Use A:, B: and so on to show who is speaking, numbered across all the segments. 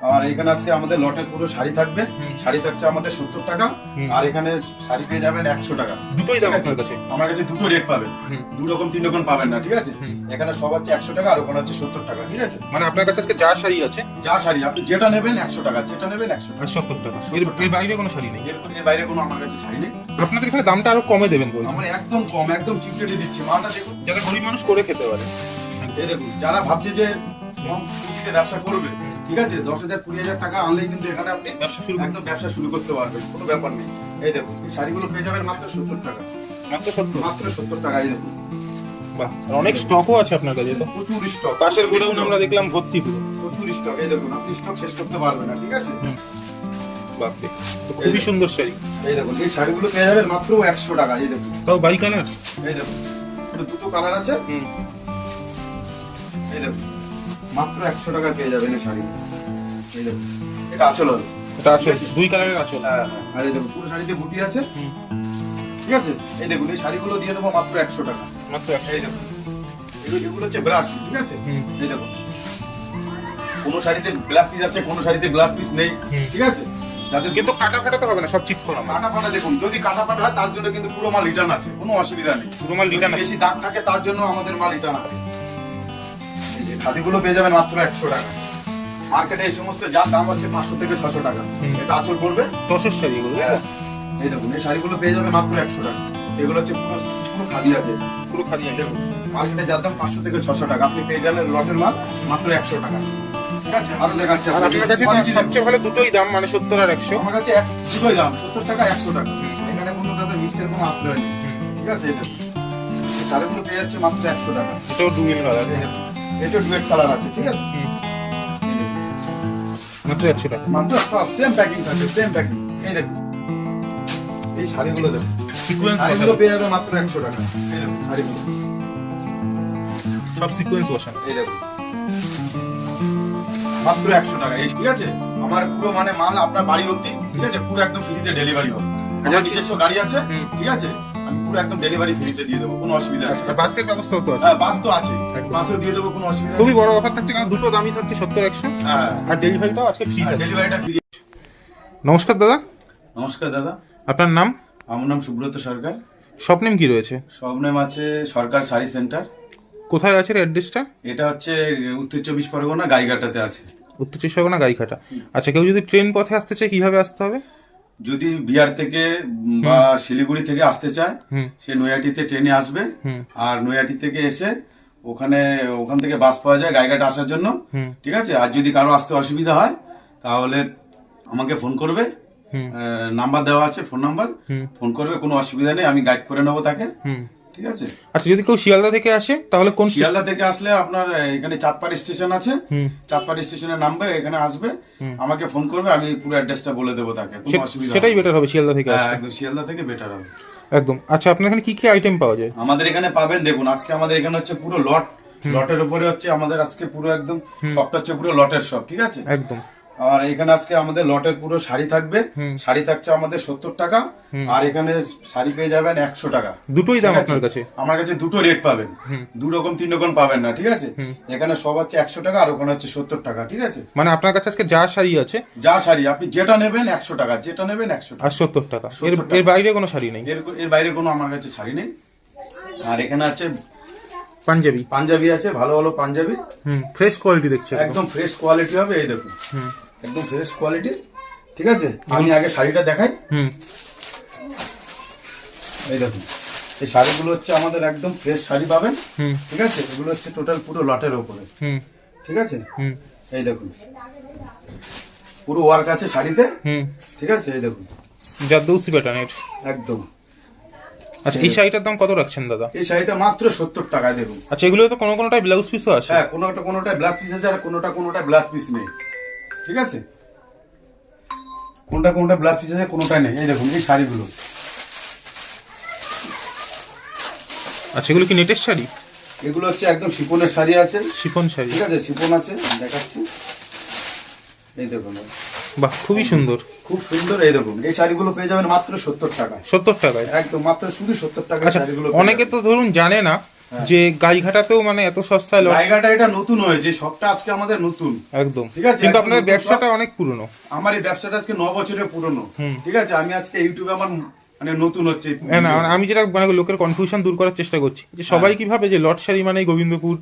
A: আর এখানে আজকে আমাদের লটের পুরো শাড়ি থাকবে। শাড়ি থাকছে আমাদের সত্তর টাকা। আর এখানে শাড়ি পেয়ে যাবেন একশো টাকা।
B: দুটোই দাম আপনার কাছে?
A: আমার কাছে দুটো রেট পাবেন। দু রকম তিন রকম পাবেন না ঠিক আছে? এখানে সব হচ্ছে একশো টাকা আর ওখানে হচ্ছে সত্তর টাকা ঠিক আছে?
B: মানে আপনার কাছে আজকে যা শাড়ি আছে?
A: যা শাড়ি আপনি যেটা নেবেন একশো টাকা যেটা নেবেন একশো টাকা।
B: আর সত্তর টাকা। এর বাইরে কোনো শাড়ি নেই?
A: এর বাইরে কোনো আমার কাছে শাড়ি নেই।
B: আপনাদের এখানে দামটা আরও কমে দেবেন বলছেন।
A: আমার একদম কম একদম চিপটেটে দিচ্ছি। মালটা দেখুন।
B: যাতে গরিব মানুষ করে খেতে পারে।
A: এই দেখুন যারা ভাবছে যে কম পুঁজিতে ব্যবসা করবে ঠিক আছে? দশ হাজার কুড়ি হাজার টাকা আনলেই কিন্তু এখানে আপনি
B: ব্যবসা শুরু
A: একদম ব্যবসা শুরু করতে পারবেন কোনো ব্যাপার নেই। এই দেখুন এই শাড়িগুলো পেয়ে যাবেন মাত্র সত্তর টাকা।
B: মাত্র সত্তর?
A: মাত্র সত্তর টাকা এই দেখুন।
B: বাহ আর অনেক স্টকও আছে আপনার কাছে তো।
A: প্রচুর স্টক
B: পাশের গোডাউন আমরা দেখলাম ভর্তি পুরো
A: প্রচুর স্টক এই দেখুন আপনি স্টক শেষ করতে পারবেন না ঠিক আছে?
B: বাপরে খুবই সুন্দর শাড়ি।
A: এই দেখুন এই শাড়িগুলো পেয়ে যাবেন মাত্র একশো টাকা এই দেখুন।
B: তাও বাই কালার
A: এই দেখুন দুটো কালার আছে।
B: হুম।
A: এই দেখুন। মাত্র একশো টাকা পেয়ে যাবেন এই শাড়ি। এই দেখুন এটা আচল হবে।
B: এটা আচল দুই কালারের আচল।
A: হ্যাঁ, হ্যাঁ। আর এই দেখুন পুরো শাড়িতে বুটি আছে। ঠিক আছে? এই দেখুন এই শাড়িগুলো দিয়ে দেবো মাত্র একশো টাকা।
B: মাত্র
A: এই দেখুন এগুলো যেগুলো হচ্ছে ব্রাশ ঠিক আছে? এই দেখুন কোনো শাড়িতে গ্লাস পিস আছে কোনো শাড়িতে গ্লাস পিস নেই ঠিক আছে? যাদের
B: কিন্তু কাটা ফাটাতে হবে না সব ঠিক করা
A: কাটা ফাটা দেখুন যদি কাটা ফাটা হয় তার জন্য কিন্তু পুরো মাল রিটার্ন আছে কোনো অসুবিধা নেই।
B: পুরো মাল রিটার্ন
A: বেশি দাগ থাকে তার জন্য আমাদের মাল রিটার্ন আছে। খাদিগুলো পেয়ে যাবেন মাত্র একশো টাকা। মার্কেটে এই সমস্ত যা দাম আছে পাঁচশো থেকে ছশো টাকা। এটা আচল করবে?
B: দশের শাড়ি এগুলো তাই তো?
A: এই দেখুন এই শাড়িগুলো পেয়ে যাবে মাত্র একশো টাকা। এগুলো হচ্ছে পুরো পুরো খাদি আছে।
B: পুরো খালি আছে।
A: মার্কেটে যার দাম পাঁচশো থেকে ছশো টাকা। আপনি পেয়ে যাবেন লটের মাল মাত্র একশো টাকা। ঠিক আছে? আরও দেখাচ্ছে।
B: আর আপনার কাছে সবচেয়ে ভালো দুটোই দাম মানে সত্তর আর একশো।
A: আমার কাছে দুটোই দাম সত্তর টাকা একশো টাকা। এখানে কোনো দাদা মিষ্টির কোনো আশ্রয় নেই। ঠিক আছে? এই শাড়িগুলো পেয়ে যাচ্ছে মাত্র একশো টাকা।
B: এটাও ডুয়েল কালার
A: এটা ডুয়েট কালার আছে ঠিক আছে?
B: মাত্র একশো টাকা
A: মাত্র সব সেম প্যাকিং থাকে সেম প্যাকিং এই দেখুন। এই শাড়িগুলো দেখুন।
B: সিকোয়েন্স
A: শাড়িগুলো পেয়ে যাবে মাত্র একশো টাকা। এই দেখুন শাড়িগুলো।
B: সব সিকোয়েন্স বসানো।
A: এই দেখুন। মাত্র একশো টাকা। এই ঠিক আছে? আমার পুরো মানে মাল আপনার বাড়ি অব্দি ঠিক আছে? পুরো একদম ফ্রিতে ডেলিভারি হবে। আমার নিজস্ব গাড়ি আছে ঠিক আছে? পুরো একদম ডেলিভারি ফ্রিতে দিয়ে দেবো কোনো অসুবিধা নেই।
B: আচ্ছা বাসের ব্যবস্থাও তো আছে?
A: হ্যাঁ বাস তো আছে। বাসও দিয়ে দেবো কোনো অসুবিধা
B: খুবই বড় অফার থাকছে কারণ দুটো দামই থাকছে সত্তর একশো।
A: হ্যাঁ।
B: আর ডেলিভারিটাও আজকে ফ্রি
A: ডেলিভারিটা ফ্রি
B: নমস্কার দাদা।
A: নমস্কার দাদা।
B: আপনার নাম?
A: আমার নাম সুব্রত সরকার।
B: সব নেম কি রয়েছে?
A: সব নেম আছে সরকার শাড়ি সেন্টার।
B: কোথায় আছে অ্যাড্রেসটা
A: এটা হচ্ছে উত্তর চব্বিশ পরগনা গাইঘাটাতে আছে।
B: উত্তর চব্বিশ পরগনা গাইঘাটা। আচ্ছা কেউ যদি ট্রেন পথে আসতে চায় কীভাবে আসতে হবে?
A: যদি বিহার থেকে বা শিলিগুড়ি থেকে আসতে চায় সে নৈয়াটিতে ট্রেনে আসবে। আর নৈয়াটি থেকে এসে ওখানে ওখান থেকে বাস পাওয়া যায় গাইঘাট আসার জন্য। ঠিক আছে? আর যদি কারও আসতে অসুবিধা হয় তাহলে আমাকে ফোন করবে। নাম্বার দেওয়া আছে ফোন নাম্বার। ফোন করবে কোনো অসুবিধা নেই আমি গাইড করে নেব তাকে। ঠিক আছে?
B: আচ্ছা যদি কেউ শিয়ালদা থেকে আসে তাহলে কোন
A: শিয়ালদা থেকে আসলে আপনার এখানে চাঁদপাড়ি স্টেশন আছে। চাঁদপাড়ি স্টেশনে নামবে এখানে আসবে। আমাকে ফোন করবে আমি পুরো অ্যাড্রেসটা বলে দেবো তাকে। কোনো অসুবিধা
B: সেটাই বেটার হবে শিয়ালদা থেকে
A: হ্যাঁ
B: আসলে।
A: একদম শিয়ালদা থেকে বেটার হবে।
B: একদম। আচ্ছা আপনার এখানে কি কি আইটেম পাওয়া যায়?
A: আমাদের এখানে পাবেন দেখুন আজকে আমাদের এখানে হচ্ছে পুরো লট লটের উপরে হচ্ছে আমাদের আজকে পুরো একদম সবটা হচ্ছে পুরো লটের সব ঠিক আছে?
B: একদম।
A: আর এখানে আজকে আমাদের লটের পুরো শাড়ি থাকবে। শাড়ি থাকছে আমাদের সত্তর টাকা। আর এখানে শাড়ি পেয়ে যাবেন একশো টাকা।
B: দুটোই দাম আপনার কাছে?
A: আমার কাছে দুটো রেট পাবেন। দু রকম তিন রকম পাবেন না ঠিক আছে? এখানে সব হচ্ছে একশো টাকা আর ওখানে হচ্ছে সত্তর টাকা ঠিক আছে?
B: মানে আপনার কাছে আজকে যা শাড়ি আছে?
A: যা শাড়ি আপনি যেটা নেবেন একশো টাকা যেটা নেবেন একশো সত্তর টাকা।
B: আর সত্তর টাকা। এর
A: 70 টাকা।
B: এর বাইরে কোনো শাড়ি নেই?
A: এর বাইরে কোনো আমার কাছে শাড়ি নেই। আর এখানে আছে
B: পাঞ্জাবি।
A: পাঞ্জাবি আছে ভালো ভালো পাঞ্জাবি।
B: হুম ফ্রেশ কোয়ালিটি দেখছি একদম।
A: একদম ফ্রেশ কোয়ালিটি হবে এই দেখুন।
B: হুম।
A: একদম ফ্রেশ কোয়ালিটি ঠিক আছে? আমি আগে শাড়িটা দেখাই।
B: হুম।
A: এই দেখুন এই শাড়িগুলো হচ্ছে আমাদের একদম ফ্রেশ শাড়ি পাবেন
B: হুম।
A: ঠিক আছে? এগুলো হচ্ছে টোটাল পুরো লটের ওপরে
B: হুম।
A: ঠিক আছে?
B: হুম।
A: এই দেখুন পুরো ওয়ার্ক আছে শাড়িতে
B: হুম।
A: ঠিক আছে? এই দেখুন।
B: জাদ্দৌসি প্যাটার্নের
A: একদম।
B: আচ্ছা এই শাড়িটার দাম কত রাখছেন দাদা?
A: এই শাড়িটা মাত্র সত্তর টাকা দেখুন।
B: আচ্ছা এগুলো তো কোনো কোনোটাই ব্লাউজ পিসও আছে?
A: হ্যাঁ কোনোটা কোনোটা ব্লাস পিস আছে আর কোনোটা কোনোটা ব্লাস পিস নেই। ঠিক আছে? কোনটা কোনটা ব্লাউজ পিস আছে কোনোটা নেই। এই দেখুন এই শাড়িগুলো।
B: আচ্ছা এগুলো কি নেটের শাড়ি?
A: এগুলো হচ্ছে একদম শিপনের শাড়ি আছে।
B: শিফন শাড়ি।
A: ঠিক আছে শিপন আছে দেখাচ্ছি। এই দেখুন
B: বাহ খুবই সুন্দর।
A: খুব সুন্দর এই দেখুন। এই শাড়িগুলো পেয়ে যাবেন মাত্র সত্তর টাকা
B: সত্তর টাকায়?
A: একদম মাত্র শুধু সত্তর টাকা
B: আচ্ছা
A: শাড়িগুলো
B: অনেকে তো ধরুন জানে না যে গাইঘাটাতেও মানে এত সস্তায় লস
A: জায়গাটা এটা নতুন হয়েছে সবটা আজকে আমাদের নতুন।
B: একদম।
A: ঠিক আছে,
B: কিন্তু আপনাদের ব্যবসাটা অনেক পুরনো।
A: আমার এই ব্যবসাটা আজকে ন বছরের পুরনো। ঠিক আছে? আমি আজকে ইউটিউবে আমার মানে নতুন হচ্ছে
B: হ্যাঁ না আমি যেটা মানে লোকের কনফিউশন দূর করার চেষ্টা করছি যে সবাই কি ভাবে যে লট শাড়ি মানে গোবিন্দপুর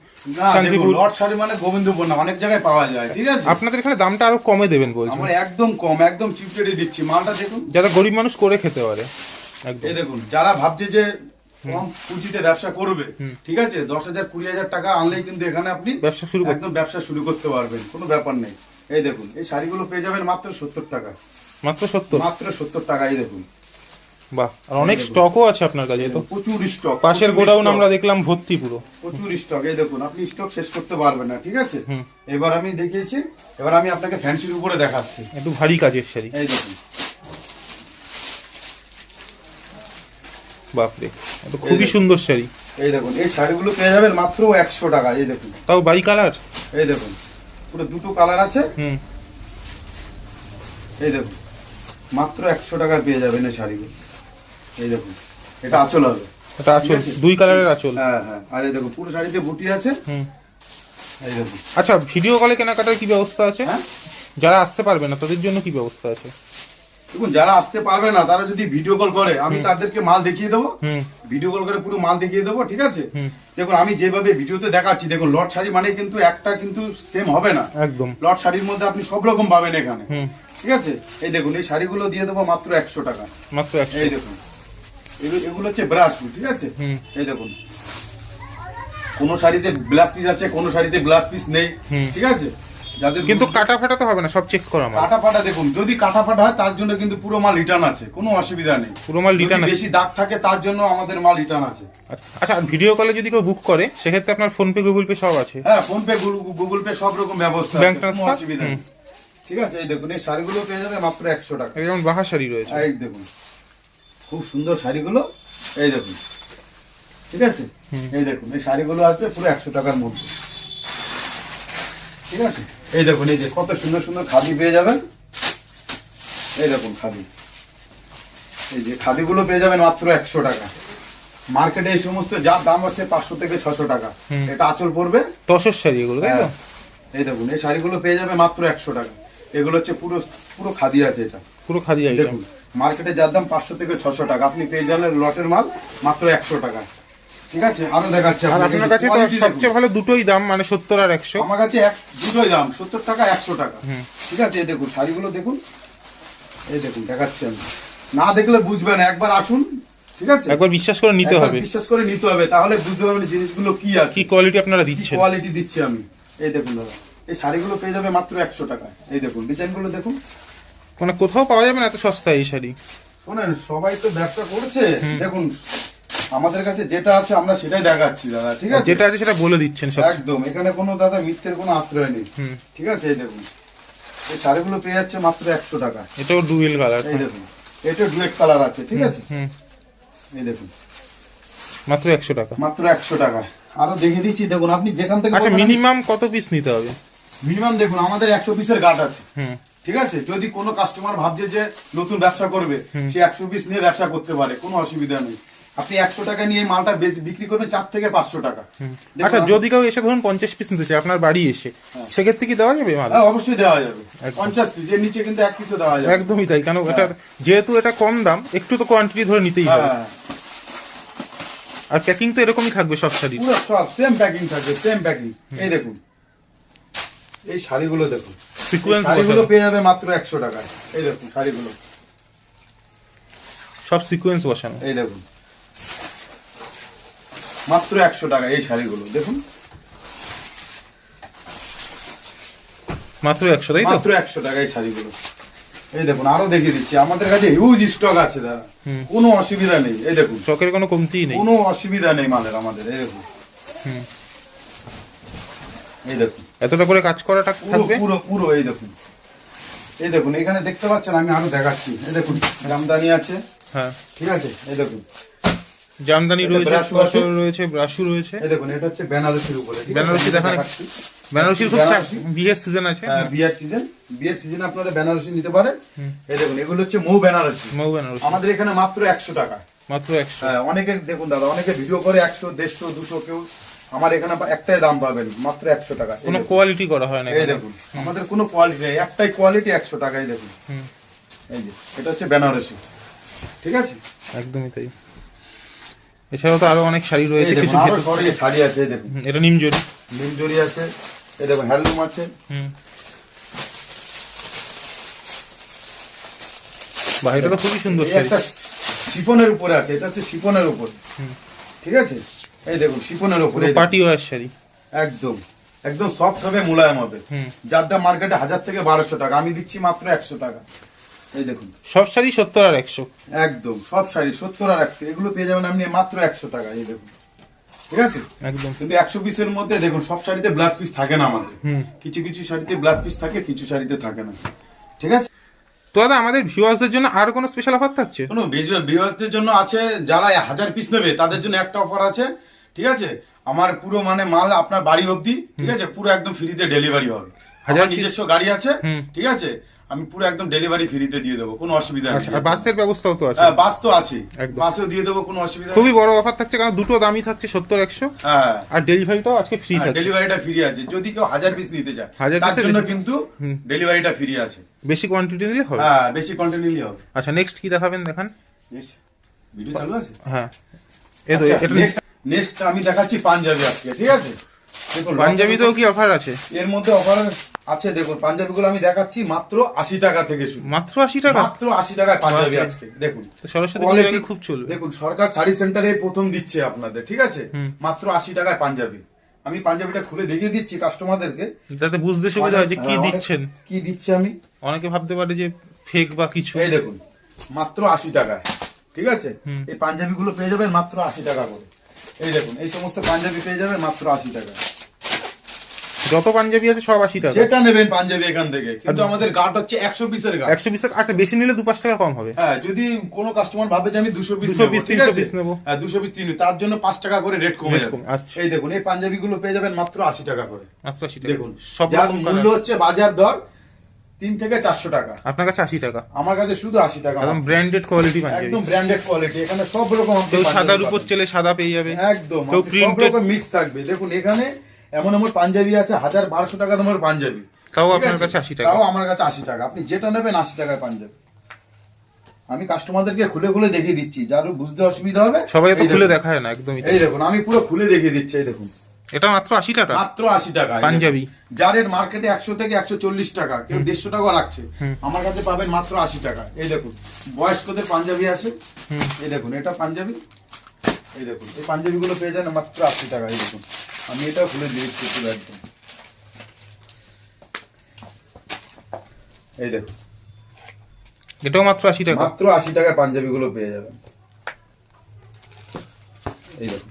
B: শান্তিপুর
A: লট শাড়ি মানে গোবিন্দপুর না অনেক জায়গায় পাওয়া যায় ঠিক আছে?
B: আপনাদের এখানে দামটা আরও কমে দেবেন বলছি।
A: আমরা একদম কম একদম চিপ রেটে দিচ্ছি। মালটা দেখুন।
B: যাতে গরিব মানুষ করে খেতে পারে। একদম।
A: এই দেখুন যারা ভাবছে যে কম পুঁজিতে ব্যবসা করবে। ঠিক আছে? দশ হাজার কুড়ি হাজার টাকা আনলেই কিন্তু এখানে আপনি
B: ব্যবসা শুরু
A: একদম ব্যবসা শুরু করতে পারবেন। কোনো ব্যাপার নেই। এই দেখুন এই শাড়িগুলো পেয়ে যাবেন মাত্র সত্তর টাকা।
B: মাত্র সত্তর?
A: মাত্র সত্তর টাকা এই দেখুন।
B: বাহ আর অনেক স্টকও আছে আপনার কাছে তো।
A: প্রচুর স্টক
B: পাশের গোডাউন আমরা দেখলাম ভর্তি পুরো।
A: প্রচুর স্টক এই দেখুন আপনি স্টক শেষ করতে পারবেন না ঠিক আছে? এবার আমি দেখিয়েছি এবার আমি আপনাকে ফ্যান্সির উপরে দেখাচ্ছি।
B: একটু ভারী কাজের শাড়ি।
A: এই দেখুন।
B: বাপরে খুবই সুন্দর শাড়ি।
A: এই দেখুন এই শাড়িগুলো পেয়ে যাবেন মাত্র একশো টাকা এই দেখুন।
B: তাও বাই কালার?
A: এই দেখুন পুরো দুটো কালার আছে।
B: হুম।
A: এই দেখুন মাত্র একশো টাকার পেয়ে যাবেন এই শাড়িগুলো। এই দেখুন এটা আঁচল হবে।
B: এটা আঁচল দুই কালারের আঁচল।
A: হ্যাঁ হ্যাঁ আর এই দেখুন পুরো শাড়িতে বুটি আছে।
B: হুম।
A: এই দেখুন।
B: আচ্ছা ভিডিও কলে কেনাকাটার কি ব্যবস্থা আছে?
A: হ্যাঁ?
B: যারা আসতে পারবে না তাদের জন্য কি ব্যবস্থা আছে?
A: দেখুন যারা আসতে পারবে না তারা যদি ভিডিও কল করে আমি তাদেরকে মাল দেখিয়ে দেবো। ভিডিও কল করে পুরো মাল দেখিয়ে দেবো ঠিক আছে? দেখুন আমি যেভাবে ভিডিওতে দেখাচ্ছি দেখুন লট শাড়ি মানে কিন্তু একটা কিন্তু সেম হবে না।
B: একদম।
A: লট শাড়ির মধ্যে আপনি সব রকম পাবেন এখানে। ঠিক আছে? এই দেখুন এই শাড়িগুলো দিয়ে দেবো মাত্র একশো টাকা।
B: মাত্র
A: এই দেখুন। এগুলো হচ্ছে ব্রাশ ঠিক আছে? এই দেখুন। কোন শাড়িতে ব্লাস পিস আছে কোন শাড়িতে ব্লাস পিস নেই। ঠিক আছে? যাদের
B: কিন্তু কাটা ফাটা তো হবে না সব চেক করা মাল
A: কাটা ফাটা দেখুন যদি কাটা ফাটা হয় তার জন্য কিন্তু পুরো মাল রিটার্ন আছে কোনো অসুবিধা নেই।
B: পুরো মাল রিটার্ন আছে।
A: বেশি দাগ থাকে তার জন্য আমাদের মাল রিটার্ন আছে।
B: আচ্ছা আচ্ছা ভিডিও কলে যদি কেউ বুক করে সেক্ষেত্রে আপনার ফোন পে গুগল পে সব আছে।
A: হ্যাঁ ফোন পে গুগল পে সব রকম ব্যবস্থা আছে কোনো অসুবিধা নেই। ঠিক আছে এই দেখুন এই শাড়িগুলো পেয়ে যাবে মাত্র একশো টাকা।
B: যেমন বাহা শাড়ি রয়েছে।
A: এই দেখুন। খুব সুন্দর শাড়িগুলো এই দেখুন। ঠিক আছে? এই দেখুন এই শাড়িগুলো আছে পুরো একশো টাকার মধ্যে। ঠিক আছে? এই দেখুন এই যে কত সুন্দর সুন্দর খাদি পেয়ে যাবেন। এই দেখুন খাদি। এই যে খাদিগুলো পেয়ে যাবেন মাত্র একশো টাকা। মার্কেটে এই সমস্ত যা দাম হচ্ছে পাঁচশো থেকে ছশো টাকা। এটা আঁচল পড়বে।
B: তসর শাড়ি এগুলো তাই তো?
A: হ্যাঁ। এই দেখুন এই শাড়িগুলো পেয়ে যাবে মাত্র একশো টাকা। এগুলো হচ্ছে পুরো পুরো খাদি আছে এটা।
B: পুরো খাদি আইটেম
A: দেখুন মার্কেটে যার দাম পাঁচশো থেকে ছশো টাকা আপনি পেয়ে যাবেন লটের মাল মাত্র একশো টাকা। ঠিক আছে? আরও দেখাচ্ছি
B: আর আপনার কাছে তো
A: Quality
B: সবচেয়ে ভালো দুটোই দাম মানে সত্তর আর একশো।
A: আমার কাছে এক দুটোই দাম সত্তর টাকা একশো টাকা। ঠিক আছে? এই দেখুন শাড়িগুলো দেখুন। এই দেখুন দেখাচ্ছি আমি। না দেখলে বুঝবেন একবার আসুন ঠিক আছে?
B: একবার বিশ্বাস করে নিতে হবে।
A: বিশ্বাস করে নিতে হবে তাহলে বুঝতে পারবেন জিনিসগুলো কি আছে।
B: কি কোয়ালিটি আপনারা দিচ্ছেন?
A: কোয়ালিটি দিচ্ছি আমি। এই দেখুন দাদা এই শাড়িগুলো পেয়ে যাবে মাত্র একশো টাকা এই দেখুন ডিজাইনগুলো দেখুন।
B: মানে কোথাও পাওয়া যাবে না এত সস্তায় এই শাড়ি?
A: শোনেন সবাই তো ব্যবসা করছে। দেখুন আমাদের কাছে যেটা আছে আমরা সেটাই দেখাচ্ছি দাদা ঠিক আছে?
B: যেটা আছে সেটা বলে দিচ্ছেন সব।
A: একদম এখানে কোনো দাদা মিথ্যের কোনো আশ্রয় নেই। ঠিক আছে? এই দেখুন এই শাড়িগুলো পেয়ে যাচ্ছে মাত্র একশো টাকা।
B: এটাও ডুয়েল কালার।
A: এই দেখুন এটা ডুয়েট কালার আছে ঠিক আছে?
B: হুম।
A: এই দেখুন।
B: মাত্র একশো টাকা।
A: মাত্র একশো টাকা। আরও দেখে দিচ্ছি দেখুন আপনি যেখান থেকে
B: আচ্ছা মিনিমাম কত পিস নিতে হবে?
A: মিনিমাম দেখুন আমাদের একশো পিসের গাট আছে।
B: হুম।
A: ঠিক আছে? যদি কোনো কাস্টমার ভাবছে যে নতুন ব্যবসা করবে সে একশো পিস নিয়ে ব্যবসা করতে পারে কোনো অসুবিধা নেই। আপনি একশো টাকা নিয়ে মালটা বিক্রি করবেন চার থেকে পাঁচশো টাকা।
B: আচ্ছা যদি কেউ এসে ধরুন পঞ্চাশ পিস নিতে চায় আপনার বাড়ি এসে সেক্ষেত্রে কি দেওয়া যাবে মাল?
A: হ্যাঁ অবশ্যই দেওয়া যাবে। পঞ্চাশ পিস এর নিচে কিন্তু এক পিসও দেওয়া যাবে।
B: একদমই তাই কেন এটা যেহেতু এটা কম দাম একটু তো কোয়ান্টিটি ধরে নিতেই হবে।
A: হ্যাঁ।
B: আর প্যাকিং তো এরকমই থাকবে সব শাড়ি
A: পুরো সব সেম প্যাকিং থাকবে সেম প্যাকিং এই দেখুন। এই শাড়িগুলো দেখুন।
B: সিকুয়েন্স
A: শাড়িগুলো পেয়ে যাবে মাত্র একশো টাকায়। এই দেখুন শাড়িগুলো।
B: সব সিকুয়েন্স বসানো।
A: এই দেখুন। মাত্র একশো টাকা এই শাড়িগুলো দেখুন।
B: মাত্র একশো তাই
A: মাত্র একশো টাকা এই শাড়িগুলো। এই দেখুন আরও দেখিয়ে দিচ্ছি। আমাদের কাছে হিউজ স্টক আছে দাদা। কোনো অসুবিধা নেই। এই দেখুন।
B: স্টকের কোনো কমতিই নেই।
A: কোনো অসুবিধা নেই মালের আমাদের এই দেখুন। এই দেখুন।
B: এতটা করে কাজ করাটা
A: পুরো
B: থাকবে?
A: পুরো পুরো এই দেখুন। এই দেখুন এখানে দেখতে পাচ্ছেন আমি আরও দেখাচ্ছি। এই দেখুন রামদানি আছে।
B: হ্যাঁ।
A: ঠিক আছে? এই দেখুন।
B: জামদানি রয়েছে
A: ব্রাশও
B: রয়েছে ব্রাশু রয়েছে।
A: এই দেখুন এটা হচ্ছে বেনারসির উপরে?
B: বেনারসি দেখান। বেনারসির খুব। বিয়ের সিজন আছে।
A: বিয়ের সিজন বিয়ের সিজন আপনারা বেনারসি নিতে পারেন। এই দেখুন এগুলো হচ্ছে মৌ বেনারসি।
B: মৌ বেনারসি।
A: আমাদের এখানে মাত্র একশো টাকা।
B: মাত্র একশো।
A: হ্যাঁ অনেকে দেখুন দাদা অনেকে ভিডিও করে একশো দেড়শো দুশো কেউ। আমার এখানে একটাই দাম পাবেন মাত্র একশো টাকা।
B: কোনো কোয়ালিটি করা হয় না
A: এই দেখুন আমাদের কোনো কোয়ালিটি নেই। একটাই কোয়ালিটি একশো টাকাই দেখুন।
B: হুম,
A: এই যে এটা হচ্ছে বেনারসি। ঠিক আছে?
B: একদমই তাই। এছাড়াও তো আরও অনেক শাড়ি রয়েছে কিছু
A: শাড়ি আছে দেখুন।
B: এটা নিমজরি।
A: নিমজরি আছে এই দেখুন হ্যান্ডলুম আছে।
B: হুম। বাহ এটা তো খুবই সুন্দর শাড়ি।
A: একটা শিফনের উপরে আছে এটা হচ্ছে শিফনের উপর। ঠিক আছে? এই দেখুন শিফনের উপরে
B: পার্টি ওয়ার শাড়ি।
A: একদম একদম সফট হবে মোলায়েম হবে। যার দাম মার্কেটে হাজার থেকে বারোশো টাকা আমি দিচ্ছি মাত্র একশো টাকা। এই দেখুন।
B: সব শাড়ি সত্তর আর একশো।
A: একদম সব শাড়ি সত্তর আর একশো। এগুলো পেয়ে যাবেন আপনি মাত্র একশো টাকা এই দেখুন। ঠিক আছে?
B: একদম।
A: কিন্তু একশো পিসের মধ্যে দেখুন সব শাড়িতে ব্লাউজ পিস থাকে না আমাদের। কিছু কিছু শাড়িতে ব্লাউজ পিস থাকে কিছু শাড়িতে থাকে না। ঠিক আছে?
B: তো দাদা আমাদের ভিউয়ার্সদের জন্য আর কোনো স্পেশাল অফার থাকছে?
A: কোনো ভিউয়ার্সদের জন্য আছে যারা হাজার পিস নেবে তাদের জন্য একটা অফার আছে। ঠিক আছে? আমার পুরো মানে মাল আপনার বাড়ি অবধি ঠিক আছে? পুরো একদম ফ্রিতে ডেলিভারি হবে।
B: হাজার
A: নিজস্ব গাড়ি আছে ঠিক আছে? আমি পুরো একদম ডেলিভারি ফ্রিতে দিয়ে দেবো কোনো অসুবিধা
B: আচ্ছা
A: নেই
B: আর বাসের ব্যবস্থাও তো আছে?
A: হ্যাঁ বাস তো আছে। বাসেও দিয়ে দেবো কোনো অসুবিধা
B: খুবই বড় অফার থাকছে কারণ দুটো দামই থাকছে সত্তর একশো।
A: হ্যাঁ।
B: আর ডেলিভারিটাও আজকে ফ্রি থাকছে।
A: ডেলিভারিটা ফ্রি আছে। যদি কেউ হাজার পিস নিতে চায়
B: হাজার
A: তার জন্য কিন্তু ডেলিভারিটা ফ্রি আছে।
B: বেশি কোয়ান্টিটি দিলে হবে?
A: হ্যাঁ বেশি কন্টেন্ট নিলে হবে।
B: আচ্ছা নেক্সট কি দেখাবেন দেখান?
A: ভিডিও চালু আছে?
B: হ্যাঁ। এই তো
A: নেক্সট নেক্সট আমি দেখাচ্ছি পাঞ্জাবি আজকে ঠিক আছে? দেখুন
B: পাঞ্জাবিতেও কি অফার আছে?
A: এর মধ্যে অফার আছে দেখুন পাঞ্জাবিগুলো আমি দেখাচ্ছি মাত্র আশি টাকা থেকে শুরু।
B: মাত্র আশি টাকা?
A: মাত্র আশি টাকায় পাঞ্জাবি আজকে দেখুন।
B: সরস্বতী খুব চলবে?
A: দেখুন সরকার শাড়ি সেন্টারে প্রথম দিচ্ছে আপনাদের ঠিক আছে? মাত্র আশি টাকায় পাঞ্জাবি। আমি পাঞ্জাবিটা খুলে দেখিয়ে দিচ্ছি কাস্টমারদেরকে।
B: যাতে বুঝতে সুবিধা হয় যে কি
A: হ্যাঁ,
B: দিচ্ছেন।
A: কি দিচ্ছি আমি?
B: অনেকে ভাবতে পারে যে ফেক বা কিছু।
A: এই দেখুন মাত্র আশি টাকায় ঠিক আছে? এই পাঞ্জাবিগুলো পেয়ে যাবেন মাত্র আশি টাকা করে। এই দেখুন এই সমস্ত পাঞ্জাবি পেয়ে যাবেন মাত্র আশি টাকা
B: যত পাঞ্জাবি আছে সব আশি টাকা।
A: যেটা নেবেন পাঞ্জাবি এখান থেকে। কিন্তু আমাদের গাট হচ্ছে একশো পিসের গাট।
B: একশো টাকা আচ্ছা বেশি নিলে দু পাঁচ টাকা কম হবে।
A: হ্যাঁ যদি কোনো কাস্টমার ভাবে যে আমি দুশো পিস
B: 200 piece, 300 piece নেব।
A: হ্যাঁ দুশো পিস তিন তার জন্য পাঁচ টাকা করে রেট কমে যাবে।
B: আচ্ছা।
A: এই দেখুন এই পাঞ্জাবি গুলো পেয়ে যাবেন মাত্র আশি টাকা করে।
B: আশি টাকা।
A: দেখুন
B: সব
A: মূল্য হচ্ছে বাজার দর তিন থেকে চারশো টাকা।
B: আপনার কাছে আশি টাকা।
A: আমার কাছে শুধু আশি টাকা
B: একদম ব্র্যান্ডেড কোয়ালিটি পাঞ্জাবি।
A: একদম ব্র্যান্ডেড কোয়ালিটি এখানে সব রকম
B: কেউ সাদার উপর। চেলে সাদা পেয়ে যাবে।
A: একদম
B: কেউ
A: রকম মিক্স থাকবে। দেখুন এখানে এমন এমন পাঞ্জাবি আছে হাজার বারোশো টাকা দামের পাঞ্জাবি।
B: তাও আপনার কাছে আশি টাকা।
A: তাও আমার কাছে আশি টাকা। আপনি যেটা নেবেন আশি টাকায় পাঞ্জাবি। আমি কাস্টমারদেরকে খুলে খুলে দেখিয়ে দিচ্ছি যার বুঝতে অসুবিধা হবে
B: সবাই তো খুলে দেখায় না একদমই
A: এই দেখুন আমি পুরো খুলে দেখিয়ে দিচ্ছি এই দেখুন।
B: এটা মাত্র আশি টাকা?
A: মাত্র আশি টাকা
B: পাঞ্জাবি।
A: দেখুন। যার এর মার্কেটে একশো থেকে একশো চল্লিশ টাকা কেউ দেড়শো টাকা রাখছে আমার কাছে পাবেন মাত্র আশি টাকা। এই দেখুন বয়স্কদের পাঞ্জাবি আছে। এই দেখুন এটা পাঞ্জাবি। এই দেখুন এই পাঞ্জাবি গুলো পেয়ে যান মাত্র আশি টাকা এই দেখুন। আমি এটা খুলে দিয়েছি পুরো একদম। এই দেখুন
B: এটাও মাত্র আশি টাকা।
A: মাত্র আশি টাকায় পাঞ্জাবি গুলো পেয়ে যাবেন। এই দেখুন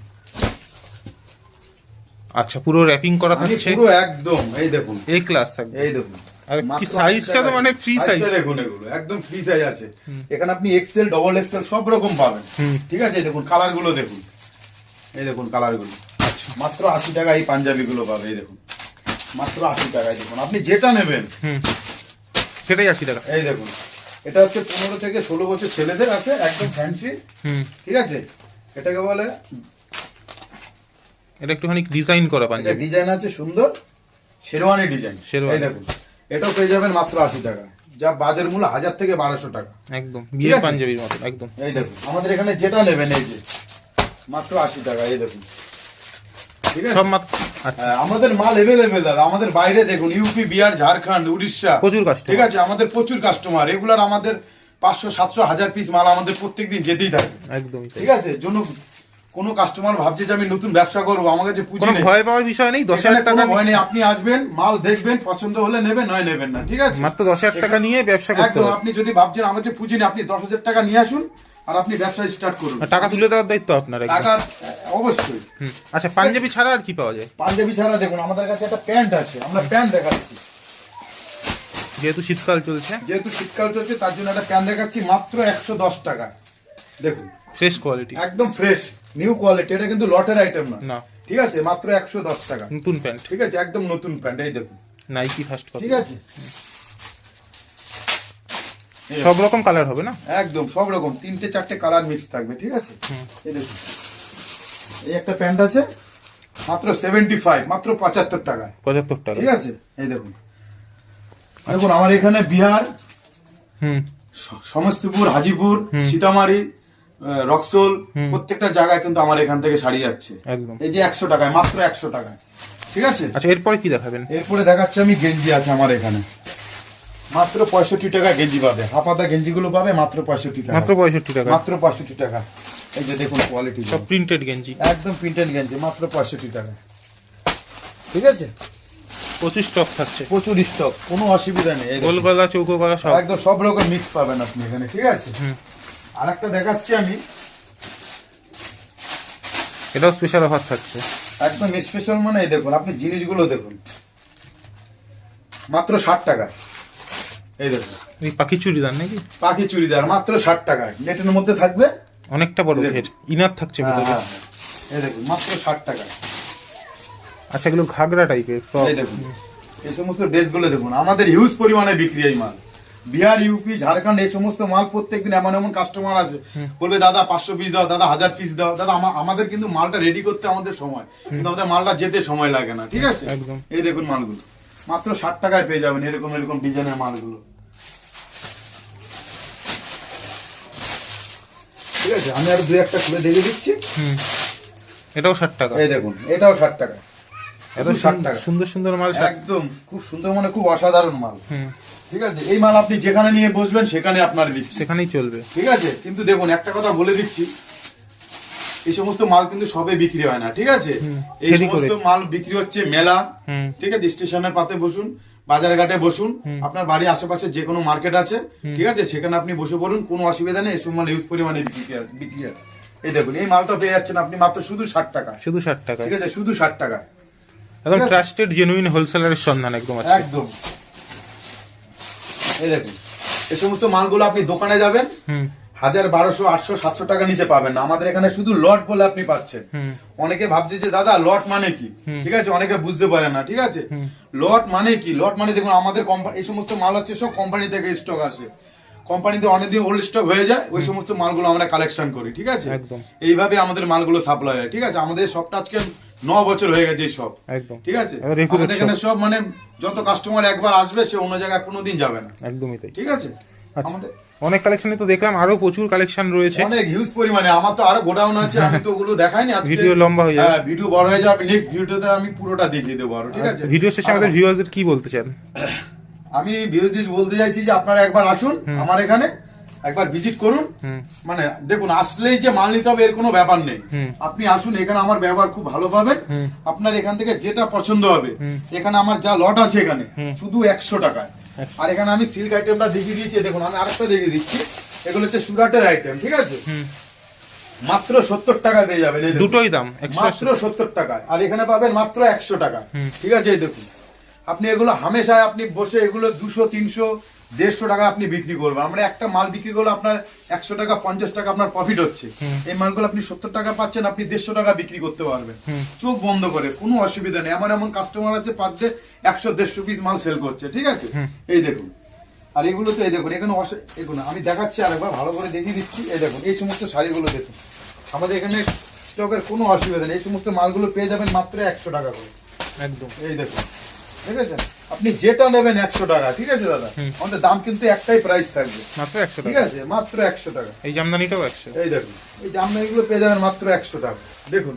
B: আচ্ছা পুরো র্যাপিং করা থাকছে?
A: পুরো একদম এই দেখুন।
B: এই ক্লাস থাকবে।
A: এই দেখুন।
B: আর কি সাইজটা তো মানে ফ্রি
A: সাইজ দেখুন এগুলো একদম ফ্রি সাইজ আছে। এখানে আপনি এক্সেল ডবল এক্সেল সব রকম পাবেন। ঠিক আছে? এই দেখুন কালারগুলো দেখুন। এই দেখুন কালারগুলো।
B: আচ্ছা
A: মাত্র আশি টাকা এই পাঞ্জাবি গুলো পাবে এই দেখুন। মাত্র আশি টাকায় দেখুন। আপনি যেটা নেবেন
B: সেটাই আশি টাকা।
A: এই দেখুন। এটা হচ্ছে পনেরো থেকে ষোলো বছর ছেলেদের আছে একদম ফ্যান্সি ঠিক আছে? এটাকে বলে
B: এটা একটুখানি ডিজাইন করা পাঞ্জাবি।
A: ডিজাইন আছে সুন্দর শেরওয়ানি ডিজাইন
B: শেরওয়ানি।
A: দেখুন। এটাও পেয়ে যাবেন মাত্র আশি টাকা। যা বাজার মূল্য হাজার থেকে বারোশো টাকা।
B: একদম।
A: আছে?
B: পাঞ্জাবির মতন একদম।
A: এই দেখুন। আমাদের এখানে যেটা নেবেন এই যে মাত্র আশি টাকা এই দেখুন।
B: সব আচ্ছা
A: হ্যাঁ, আমাদের মাল এভেলেবেল দাদা। আমাদের বাইরে দেখুন ইউপি বিহার ঝাড়খণ্ড উড়িষ্যা।
B: প্রচুর customer।
A: ঠিক আছে? আমাদের প্রচুর কাস্টমার এগুলার আমাদের পাঁচশো সাতশো হাজার পিস মাল আমাদের প্রত্যেকদিন যেতেই থাকে।
B: একদমই
A: ঠিক আছে? জন্য কোনো কাস্টমার ভাবছে যে আমি নতুন ব্যবসা করব আমার কাছে পুঁজি নেই।
B: ভয় পাওয়ার বিষয় নেই দশ হাজার টাকা
A: ভয় নেই। আপনি আসবেন মাল দেখবেন পছন্দ হলে নেবেন নয় নেবেন না। ঠিক আছে?
B: মাত্র দশ হাজার টাকা নিয়ে ব্যবসা করতে
A: আপনি যদি ভাবছেন আমার যে পুঁজি নেই আপনি দশ হাজার টাকা নিয়ে আসুন আর আপনি ব্যবসা স্টার্ট করুন।
B: টাকা তুলে দেওয়ার দায়িত্ব আপনার
A: টাকা অবশ্যই।
B: আচ্ছা পাঞ্জাবি ছাড়া আর কি পাওয়া যায়?
A: পাঞ্জাবি ছাড়া দেখুন আমাদের কাছে একটা প্যান্ট আছে আমরা প্যান্ট দেখাচ্ছি।
B: যেহেতু শীতকাল চলছে।
A: যেহেতু শীতকাল চলছে তার জন্য একটা প্যান্ট দেখাচ্ছি মাত্র একশো দশ টাকা দেখুন।
B: ফ্রেশ কোয়ালিটি
A: একদম ফ্রেশ নিউ কোয়ালিটি এটা কিন্তু লটের আইটেম না।
B: না।
A: ঠিক আছে মাত্র একশো দশ টাকা।
B: নতুন প্যান্ট।
A: ঠিক আছে একদম নতুন প্যান্ট এই দেখুন।
B: নাইকি ফার্স্ট
A: ঠিক আছে?
B: সব রকম কালার হবে না?
A: একদম সব রকম। তিনটে চারটে কালার মিক্স থাকবে ঠিক আছে? এই দেখুন। এই একটা প্যান্ট আছে মাত্র সেভেন্টি ফাইভ মাত্র পঁচাত্তর টাকায়।
B: পঁচাত্তর টাকা
A: ঠিক আছে? এই দেখুন। দেখুন আমার এখানে বিহার
B: হুম।
A: সমস্তিপুর হাজিপুর সীতামারি রক্সোল প্রত্যেকটা জায়গায় কিন্তু আমার এখান থেকে শাড়ি যাচ্ছে।
B: একদম।
A: এই যে একশো টাকায় মাত্র একশো টাকায়। ঠিক আছে?
B: আচ্ছা এরপরে কি দেখাবেন?
A: এরপরে দেখাচ্ছে আমি গেঞ্জি আছে আমার এখানে। মাত্র পঁয়ষট্টি টাকা গেঞ্জি পাবে। হাফাতা গেঞ্জিগুলো পাবে মাত্র পঁয়ষট্টি টাকা।
B: মাত্র পঁয়ষট্টি টাকা?
A: মাত্র পঁয়ষট্টি টাকা। এই যে দেখুন কোয়ালিটি
B: সব প্রিন্টেড গেঞ্জি।
A: একদম প্রিন্টেড গেঞ্জি মাত্র পঁয়ষট্টি টাকা। ঠিক আছে?
B: প্রচুর স্টক থাকছে।
A: প্রচুর স্টক কোনো অসুবিধা নেই। এই দেখুন।
B: গোল গলা চৌকো গলা সব।
A: একদম সব রকম মিক্স পাবেন আপনি এখানে ঠিক আছে? আর একটা দেখাচ্ছি আমি।
B: এটাও স্পেশাল অফার থাকছে।
A: একদম স্পেশাল মানে দেখুন আপনি জিনিসগুলো দেখুন। মাত্র ষাট টাকা। এই
B: পাখি চুড়িদার নাকি?
A: পাখি চুড়িদার মাত্র ষাট টাকায় নেটের মধ্যে থাকবে?
B: অনেকটা বড়। ঘের ইনার থাকছে
A: হ্যাঁ,
B: ভিতরে।
A: হ্যাঁ, এই দেখুন মাত্র ষাট টাকা।
B: আচ্ছা এগুলো ঘাগরা টাইপের
A: এই দেখুন এই সমস্ত ড্রেসগুলো দেখুন আমাদের হিউজ পরিমাণে বিক্রি এই মাল। বিহার ইউপি ঝাড়খণ্ড এই সমস্ত মাল প্রত্যেকদিন এমন এমন কাস্টমার আছে বলবে দাদা পাঁচশো পিস দাও দাদা হাজার পিস দাও। দাদা আমাদের কিন্তু মালটা রেডি করতে আমাদের সময়। কিন্তু আমাদের মালটা যেতে সময় লাগে না ঠিক আছে। এই দেখুন মালগুলো। মাত্র ষাট টাকায় পেয়ে যাবেন এরকম এরকম ডিজাইনের মালগুলো। ঠিক আছে আমি আর দুই একটা খুলে দেখে দিচ্ছি।
B: হুম। এটাও ষাট টাকা।
A: এই দেখুন এটাও ষাট টাকা।
B: এত
A: ষাট টাকা।
B: সুন্দর সুন্দর মাল
A: একদম খুব সুন্দর মানে খুব অসাধারণ মাল।
B: হুম।
A: ঠিক আছে এই মাল আপনি যেখানে নিয়ে বসবেন সেখানে আপনার
B: সেখানেই চলবে।
A: ঠিক আছে কিন্তু দেখুন একটা কথা বলে দিচ্ছি। এই সমস্ত মাল কিন্তু সবে বিক্রি হয় না ঠিক আছে? এই সমস্ত মাল বিক্রি হচ্ছে মেলা ঠিক আছে? স্টেশনের পাতে বসুন বাজার ঘাটে বসুন আপনার বাড়ির আশেপাশে যে কোনো মার্কেট আছে ঠিক আছে? সেখানে আপনি বসে পড়ুন কোনো অসুবিধা নেই এসব মাল ইউজ পরিমাণে বিক্রি আছে- বিক্রি এই দেখুন এই মালটা পেয়ে যাচ্ছেন আপনি মাত্র শুধু ষাট টাকা।
B: শুধু ষাট টাকা।
A: ঠিক আছে? শুধু ষাট টাকা।
B: একদম। ট্রাস্টেড জেনুইন হোলসেলারের সন্ধান একদম আছে।
A: একদম। এই দেখুন এই সমস্ত মালগুলো আপনি দোকানে যাবেন হাজার বারোশো আটশো সাতশো টাকা নিচে পাবেন না। আমাদের এখানে শুধু লট বলে আপনি পাচ্ছেন। অনেকে ভাবছে যে দাদা লট মানে কি? ঠিক আছে? অনেকে বুঝতে পারে না ঠিক আছে? লট মানে কি? লট মানে দেখুন আমাদের কোম্পানি এই সমস্ত মাল হচ্ছে সব কোম্পানি থেকে স্টক আসে। কোম্পানিতে অনেকদিন ওল্ড স্টক হয়ে যায় ওই সমস্ত মালগুলো আমরা কালেকশন করি ঠিক আছে। এইভাবে আমাদের মালগুলো সাপ্লাই হয় ঠিক আছে? আমাদের সবটা আজকে ন বছর হয়ে গেছে এই সব
B: একদম।
A: ঠিক আছে? আমাদের এখানে সব মানে যত কাস্টমার একবার আসবে সে অন্য জায়গায় কোনোদিন যাবে না।
B: একদমই তাই।
A: ঠিক আছে?
B: আচ্ছা। অনেক কালেকশনে তো দেখলাম আরও প্রচুর কালেকশন রয়েছে।
A: অনেক হিউজ পরিমাণে। আমার তো আরও গোডাউন আছে আমি তো ওগুলো দেখাইনি আজকে।
B: ভিডিও লম্বা হয়ে যাবে।
A: হ্যাঁ ভিডিও বড় হয়ে যাবে। নেক্সট ভিডিওতে আমি পুরোটা দেখিয়ে দেবো আরও ঠিক আছে?
B: ভিডিও শেষে আমাদের ভিউয়ারদের কি বলতে চান?
A: আমি ভিউজ বলতে চাইছি যে আপনারা একবার আসুন আমার এখানে একবার ভিজিট করুন। মানে দেখুন আসলেই যে মাল নিতে হবে এর কোনো ব্যাপার নেই। আপনি আসুন এখানে আমার ব্যবহার খুব ভালো পাবেন। আপনার এখান থেকে যেটা পছন্দ হবে এখানে আমার যা লট আছে এখানে শুধু একশো টাকায়। আর এখানে আমি সিল্ক আইটেমটা দেখিয়ে দিয়েছি দেখুন আমি আরেকটা দেখিয়ে দিচ্ছি। এগুলো হচ্ছে সুরাটের আইটেম ঠিক আছে? মাত্র সত্তর টাকা পেয়ে যাবেন
B: দুটোই দাম
A: মাত্র সত্তর টাকা আর এখানে পাবেন মাত্র একশো টাকা। ঠিক আছে এই দেখুন। আপনি এগুলো হামেশায় আপনি বসে এগুলো দুশো তিনশো দেড়শো টাকা আপনি বিক্রি করবেন। আমরা একটা মাল বিক্রি করলে আপনার একশো টাকা পঞ্চাশ টাকা আপনার প্রফিট হচ্ছে। এই মালগুলো আপনি সত্তর টাকা পাচ্ছেন আপনি দেড়শো টাকা বিক্রি করতে পারবেন। চোখ বন্ধ করে কোনো অসুবিধা নেই। এমন এমন কাস্টমার আছে পাচ্ছে একশো দেড়শো পিস মাল সেল করছে ঠিক আছে? এই দেখুন। আর এগুলো তো এই দেখুন এখানে এগুলো আমি দেখাচ্ছি আরেকবার ভালো করে দেখিয়ে দিচ্ছি। এই দেখুন এই সমস্ত শাড়িগুলো দেখুন। আমাদের এখানে স্টকের কোনো অসুবিধা নেই। এই সমস্ত মালগুলো পেয়ে যাবেন মাত্র একশো টাকা করে।
B: একদম।
A: এই দেখুন। ঠিক আছে? আপনি যেটা নেবেন একশো টাকা ঠিক আছে দাদা। আমাদের দাম কিন্তু একটাই প্রাইস থাকবে।
B: মাত্র একশো
A: ঠিক আছে? মাত্র একশো টাকা।
B: এই জামদানিটাও একশো।
A: এই দেখুন এই জামদানিগুলো পেয়ে যাবেন মাত্র একশো টাকা। দেখুন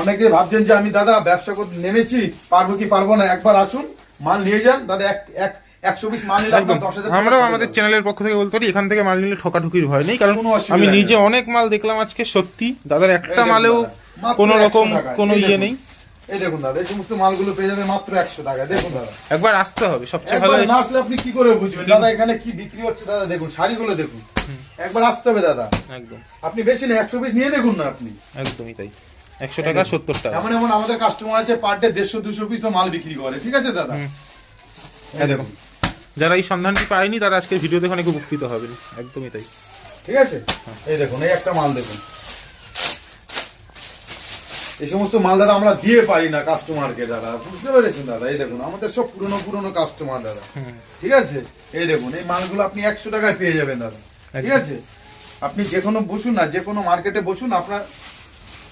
A: অনেকে ভাবছেন যে আমি দাদা ব্যবসা করতে নেমেছি পারব কি পারব না? একবার আসুন মাল নিয়ে যান। দাদা এক এক একশো পিস মাল নিলে
B: আমরাও আমাদের চ্যানেলের পক্ষ থেকে বলতে পারি এখান থেকে মাল নিলে ঠকাঠুকির ভয় নেই কারণ
A: কোনো
B: আমি নিজে অনেক মাল দেখলাম আজকে সত্যি। দাদার একটা মালেও কোনো রকম। কোনো ইয়ে নেই।
A: এই দেখুন দাদা এই সমস্ত মালগুলো পেয়ে যাবে মাত্র একশো টাকা দেখুন দাদা।
B: একবার আসতে হবে সবচেয়ে ভালো
A: না আসলে আপনি কি করে বুঝবেন? দাদা এখানে কি বিক্রি হচ্ছে? দাদা দেখুন শাড়িগুলো দেখুন। একবার আসতে হবে দাদা।
B: একদম।
A: আপনি বেশি না একশো পিস নিয়ে দেখুন না আপনি।
B: একদমই তাই। একশো টাকা সত্তর টাকা।
A: এমন এমন আমাদের কাস্টমার আছে পার ডে দেড়শো দুশো পিস মাল বিক্রি করে ঠিক আছে দাদা?
B: হুম।
A: দেখুন।
B: যারা এই সন্ধানটি পায়নি তারা আজকে ভিডিও দেখে অনেক উপকৃত হবেন। একদমই তাই।
A: ঠিক আছে? এই দেখুন এই একটা মাল দেখুন। এই সমস্ত মাল দাদা আমরা দিয়ে পারি না কাস্টমারকে দাদা। বুঝতে পেরেছেন দাদা? এই দেখুন আমাদের সব পুরনো পুরনো কাস্টমার দাদা। ঠিক আছে? এই দেখুন এই মালগুলো আপনি একশো টাকায় পেয়ে যাবেন দাদা। ঠিক আছে? আপনি যে কোনো বসুন না যে কোনো মার্কেটে বসুন আপনার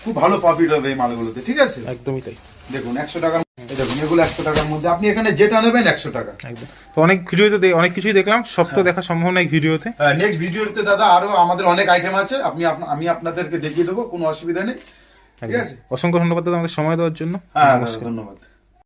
A: খুব ভালো প্রফিট হবে এই মালগুলোতে। ঠিক আছে?
B: একদমই তাই।
A: দেখুন একশো টাকার দেখুন এগুলো একশো টাকার মধ্যে। আপনি এখানে যেটা নেবেন একশো টাকা।
B: একদম। তো অনেক ভিডিওতে অনেক কিছুই দেখলাম সব তো দেখা সম্ভব নয় ভিডিওতে।
A: নেক্সট ভিডিওতে দাদা আরও আমাদের অনেক আইটেম আছে। আপনি আমি আপনাদেরকে দেখিয়ে দেবো কোনো অসুবিধা নেই। ঠিক আছে।
B: অসংখ্য ধন্যবাদ দাদা আমাদের সময় দেওয়ার জন্য।
A: হ্যাঁ ধন্যবাদ।